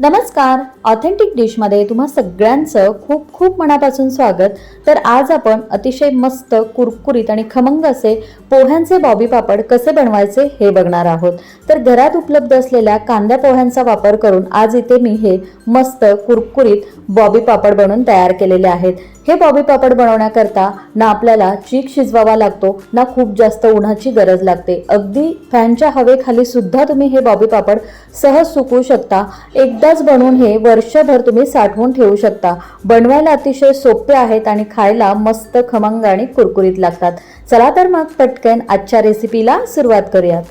नमस्कार. ऑथेंटिक डिशमध्ये तुम्हा सगळ्यांचं खूप खूप मनापासून स्वागत. तर आज आपण अतिशय मस्त कुरकुरीत आणि खमंग असे पोह्यांचे बॉबी पापड कसे बनवायचे हे बघणार आहोत. तर घरात उपलब्ध असलेल्या कांद्या पोह्यांचा वापर करून आज इथे मी हे मस्त कुरकुरीत बॉबी पापड बनवून तयार केलेले आहेत. हे बॉबी पापड बनवण्याकरता ना आपल्याला चीक शिजवावा लागतो ना खूप जास्त उन्हाची गरज लागते. अगदी फॅनच्या हवेखाली सुद्धा तुम्ही हे बॉबी पापड सहज सुकवू शकता. एकदाच बनवून हे वर्षभर तुम्ही साठवून ठेवू शकता. बनवायला अतिशय सोपे आहेत आणि खायला मस्त खमंग आणि कुरकुरीत लागतात. चला तर मग पटकन आजच्या रेसिपीला सुरुवात करूयात.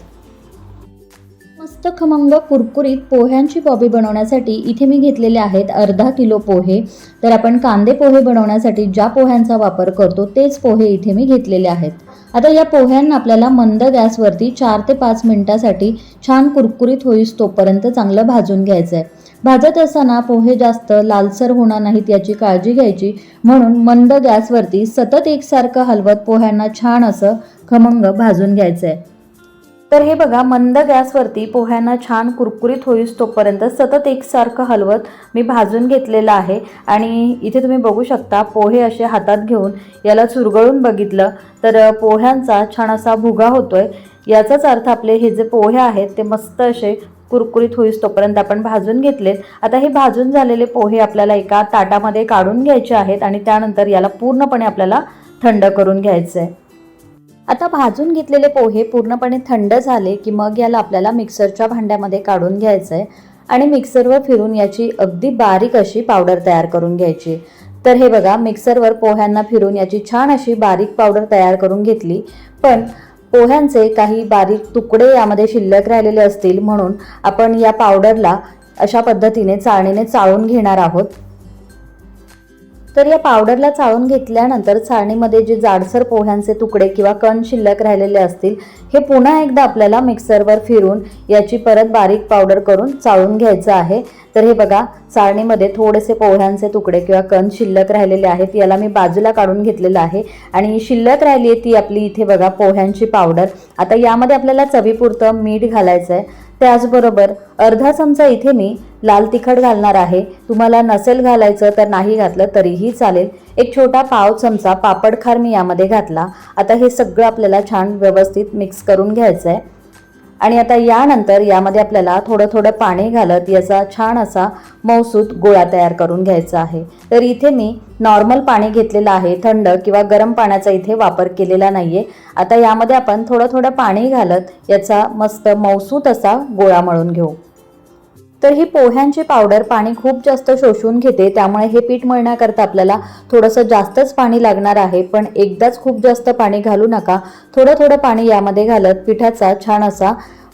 मस्त खमंग कुरकुरीत पोह्यांची बॉबी बनवण्यासाठी इथे मी घेतलेले आहेत अर्धा किलो पोहे. तर आपण कांदे पोहे बनवण्यासाठी ज्या पोह्यांचा वापर करतो तेच पोहे इथे मी घेतलेले आहेत. आता या पोह्यांना आपल्याला मंद गॅसवरती चार ते पाच मिनिटासाठी छान कुरकुरीत होईस तोपर्यंत चांगलं भाजून घ्यायचं आहे भाजत असताना पोहे जास्त लालसर होणार नाहीत याची काळजी घ्यायची. म्हणून मंद गॅसवरती सतत एकसारखं हलवत पोह्यांना छान असं खमंग भाजून घ्यायचं आहे तर हे बघा मंद गॅसवरती पोह्यांना छान कुरकुरीत होईस तोपर्यंत सतत एकसारखं हलवत मी भाजून घेतलेलं आहे. आणि इथे तुम्ही बघू शकता पोहे असे हातात घेऊन याला चुरगळून बघितलं तर पोह्यांचा छान असा भुगा होतोय. याचाच अर्थ आपले हे जे पोहे आहेत ते मस्त असे कुरकुरीत होईस तोपर्यंत आपण भाजून घेतलेत. आता हे भाजून झालेले पोहे आपल्याला एका ताटामध्ये काढून घ्यायचे आहेत आणि त्यानंतर याला पूर्णपणे आपल्याला थंड करून घ्यायचं आहे आता भाजून घेतलेले पोहे पूर्णपणे थंड झाले की मग याला आपल्याला मिक्सरच्या भांड्यामध्ये काढून घ्यायचं आहे आणि मिक्सरवर फिरून याची अगदी बारीक अशी पावडर तयार करून घ्यायची. तर हे बघा मिक्सरवर पोह्यांना फिरून याची छान अशी बारीक पावडर तयार करून घेतली. पण पोह्यांचे काही बारीक तुकडे यामध्ये शिल्लक राहिलेले असतील म्हणून आपण या पावडरला अशा पद्धतीने चाळणीने चाळून घेणार आहोत. तर या पावडरला चाळून घेतल्यानंतर चाळणीमध्ये जे जाडसर पोह्यांचे तुकडे किंवा कण शिल्लक राहिलेले असतील हे पुन्हा एकदा आपल्याला मिक्सरवर फिरून याची परत बारीक पावडर करून चाळून घ्यायचं आहे. तर हे बघा चाळणीमध्ये थोडेसे पोह्यांचे तुकडे किंवा कण शिल्लक राहिलेले आहेत याला मी बाजूला काढून घेतलेलं आहे. आणि शिल्लक राहिली आहे ती आपली इथे बघा पोह्यांची पावडर आता यामध्ये आपल्याला चवीपुरतं मीठ घालायचं आहे त्याचबरोबर अर्धा चमचा इथे मी लाल तिखट घालणार आहे. तुम्हाला नसेल घालायचं तर नाही घातलं तरीही चालेल. एक छोटा पाव चमचा पापडखार मी यामध्ये घातला. आता हे सगळं आपल्याला छान व्यवस्थित मिक्स करून घ्यायचं आहे आणि आता यानंतर यामध्ये आपल्याला थोडं थोडं पाणी घालत याचा छान असा मौसूत गोळा तयार करून घ्यायचा आहे. तर इथे मी नॉर्मल पाणी घेतलेलं आहे थंड किंवा गरम पाण्याचा इथे वापर केलेला नाही आहे आता यामध्ये आपण थोडं थोडं पाणी घालत याचा मस्त मौसूत असा गोळा मळून घेऊ. तर ही पोह्यांची पावडर पाणी खूप जास्त शोषून घेते त्यामुळे हे पीठ मळण्याकरता आपल्याला थोडंसं जास्तच पाणी लागणार आहे. पण एकदाच खूप जास्त पाणी घालू नका. थोडं थोडं पाणी यामध्ये घालत पिठाचा छान असा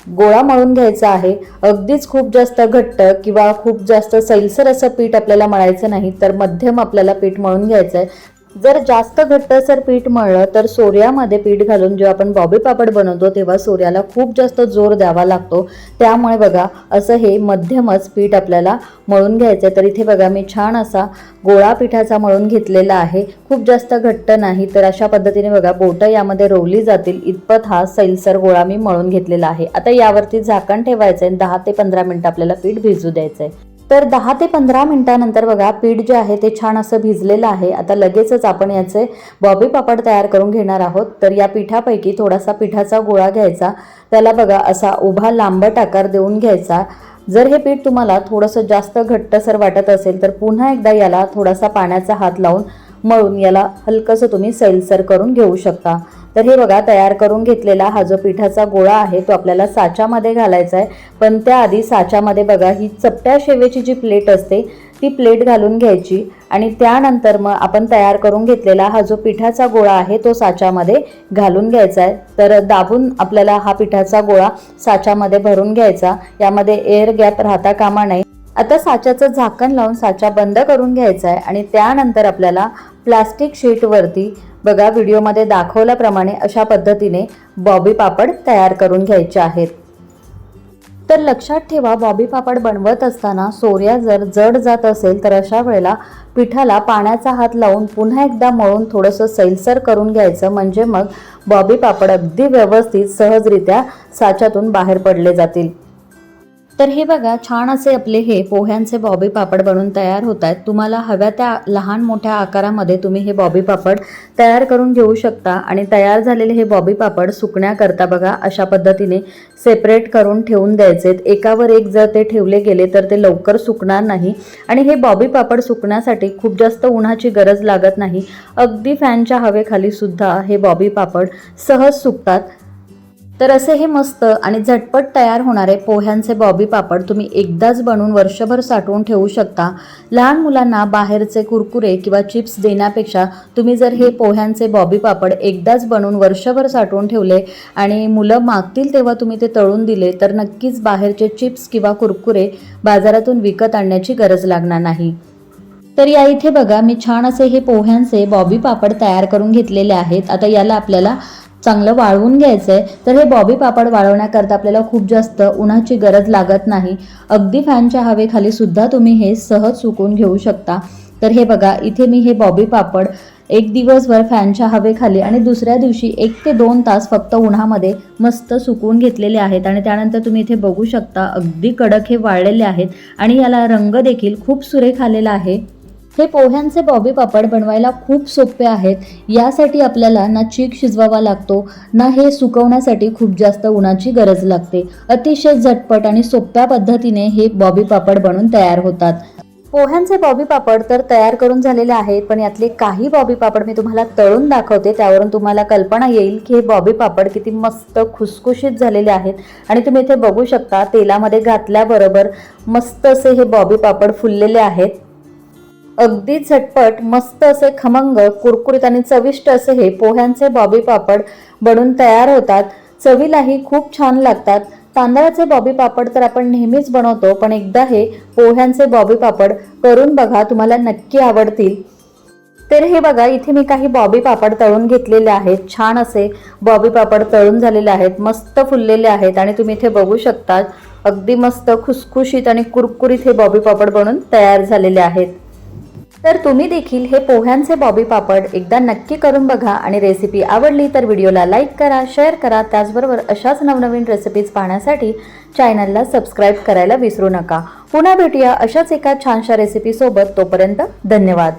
गोळा मळून घ्यायचा आहे. अगदीच खूप जास्त घट्ट किंवा खूप जास्त सैलसर असं पीठ आपल्याला मळायचं नाही तर मध्यम आपल्याला पीठ मळून घ्यायचं आहे जर जास्त घट्टसर पीठ मळलं तर सोऱ्यामध्ये पीठ घालून जेव्हा आपण बॉबी पापड बनवतो तेव्हा सोऱ्याला खूप जास्त जोर द्यावा लागतो. त्यामुळे बघा असं हे मध्यमच पीठ आपल्याला मळून घ्यायचं आहे तर इथे बघा मी छान असा गोळा पिठाचा मळून घेतलेला आहे. खूप जास्त घट्ट नाही तर अशा पद्धतीने बघा बोटं यामध्ये रोवली जातील. इतपत हा सैलसर गोळा मी मळून घेतलेला आहे. आता यावरती झाकण ठेवायचं आहे दहा ते पंधरा मिनटं आपल्याला पीठ भिजू द्यायचं आहे तर दहा ते पंधरा मिनिटानंतर बघा पीठ जे आहे ते छान असं भिजलेलं आहे. आता लगेचच आपण याचे बॉबी पापड तयार करून घेणार आहोत. तर या पिठापैकी थोडासा पिठाचा गोळा घ्यायचा. त्याला बघा असा उभा लांबट आकार देऊन घ्यायचा. जर हे पीठ तुम्हाला थोडंसं जास्त घट्टसर वाटत असेल तर पुन्हा एकदा याला थोडासा पाण्याचा हात लावून मळून याला हलकंसं तुम्ही सैलसर करून घेऊ शकता. तर हे बघा तयार करून घेतलेला हा जो पिठाचा गोळा आहे तो आपल्याला साच्यामध्ये घालायचा आहे. पण त्याआधी साच्यामध्ये बघा ही चपट्या शेवेची जी प्लेट असते ती प्लेट घालून घ्यायची. आणि त्यानंतर मग आपण तयार करून घेतलेला हा जो पिठाचा गोळा आहे तो साच्यामध्ये घालून घ्यायचा आहे. तर दाबून आपल्याला हा पिठाचा गोळा साच्यामध्ये भरून घ्यायचा. यामध्ये एअर गॅप राहता कामा नये. आता साच्याचं झाकण लावून साचा बंद करून घ्यायचा आहे. आणि त्यानंतर आपल्याला प्लास्टिक शीटवरती बघा व्हिडिओमध्ये दाखवल्याप्रमाणे अशा पद्धतीने बॉबी पापड तयार करून घ्यायचे आहेत. तर लक्षात ठेवा बॉबी पापड बनवत असताना सोऱ्या जर जड जात असेल तर अशा वेळेला पिठाला पाण्याचा हात लावून पुन्हा एकदा मळून थोडंसं सैलसर करून घ्यायचं. म्हणजे मग बॉबी पापड अगदी व्यवस्थित सहजरित्या साच्यातून बाहेर पडले जातील. तर हे बघा छान असे आपले हे पोह्यांचे बॉबी पापड बनून तयार होत आहेत तुम्हाला हव्या त्या लहान मोठ्या आकारामध्ये तुम्ही हे बॉबी पापड तयार करून घेऊ शकता आणि तयार झालेले हे बॉबी पापड सुकण्याकरता बघा अशा पद्धतीने सेपरेट करून ठेवून द्यायचेत. एकावर एक जर ते ठेवले गेले तर ते लवकर सुकणार नाही आणि हे बॉबी पापड सुकण्यासाठी खूप जास्त उन्हाची गरज लागत नाही. अगदी फॅनच्या हवेखाली सुद्धा हे बॉबी पापड सहज सुकतात. तर असे हे मस्त आणि झटपट तयार होणारे पोह्यांचे बॉबी पापड तुम्ही एकदाच बनवून वर्षभर साठवून ठेवू शकता. लहान मुलांना बाहेरचे कुरकुरे किंवा चिप्स देण्यापेक्षा तुम्ही जर हे पोह्यांचे बॉबी पापड एकदाच बनवून वर्षभर साठवून ठेवले आणि मुलं मागतील तेव्हा तुम्ही ते तळून दिले तर नक्कीच बाहेरचे चिप्स किंवा कुरकुरे बाजारातून विकत आणण्याची गरज लागणार नाही. तर या इथे बघा मी छान असे हे पोह्यांचे बॉबी पापड तयार करून घेतलेले आहेत. आता याला आपल्याला चांगलं वाळवून घ्यायचं आहे तर हे बॉबी पापड वाळवण्याकरता आपल्याला खूप जास्त उन्हाची गरज लागत नाही. अगदी फॅनच्या हवेखाली सुद्धा तुम्ही हे सहज सुकून घेऊ शकता. तर हे बघा इथे मी हे बॉबी पापड एक दिवसभर फॅनच्या हवेखाली आणि दुसऱ्या दिवशी एक ते दोन तास फक्त उन्हामध्ये मस्त सुकवून घेतलेले आहेत आणि त्यानंतर तुम्ही इथे बघू शकता अगदी कडक हे वाळलेले आहेत आणि याला रंग देखील खूप सुरेख आलेला आहे. हे पोह्यांचे बॉबी पापड बनवायला खूप सोपे आहेत. यासाठी आपल्याला ना चीक शिजवावा लागतो ना हे सुकवण्यासाठी खूप जास्त उन्हाची गरज लागते. अतिशय झटपट आणि सोप्या पद्धतीने हे बॉबी पापड बनून तयार होतात. पोह्यांचे बॉबी पापड तर तयार करून झालेले आहेत पण यातले काही बॉबी पापड मी तुम्हाला तळून दाखवते. त्यावरून तुम्हाला कल्पना येईल की हे बॉबी पापड किती मस्त खुसखुशीत झालेले आहेत. आणि तुम्ही इथे बघू शकता तेलामध्ये घातल्याबरोबर मस्त असे हे बॉबी पापड फुललेले आहेत. अगदी झटपट मस्त असे खमंग कुरकुरीत आणि चविष्ट असे हे पोह्यांचे बॉबी पापड बनून तयार होतात. चवीलाही खूप छान लागतात. तांदळाचे बॉबी पापड तर आपण नेहमीच बनवतो पण एकदा हे पोह्यांचे बॉबी पापड करून बघा तुम्हाला नक्की आवडतील. तर हे बघा इथे मी काही बॉबी पापड तळून घेतलेले आहेत. छान असे बॉबी पापड तळून झालेले आहेत मस्त फुललेले आहेत आणि तुम्ही इथे बघू शकता अगदी मस्त खुसखुशीत आणि कुरकुरीत हे बॉबी पापड बनून तयार झालेले आहेत. तर तुम्ही देखील हे पोह्यांचे बॉबी पापड एकदा नक्की करून बघा आणि रेसिपी आवडली तर व्हिडिओला लाईक करा शेअर करा. त्याचबरोबर अशाच नवनवीन रेसिपीज पाहण्यासाठी चॅनलला सबस्क्राईब करायला विसरू नका. पुन्हा भेटूया अशाच एका छानशा रेसिपीसोबत तोपर्यंत धन्यवाद.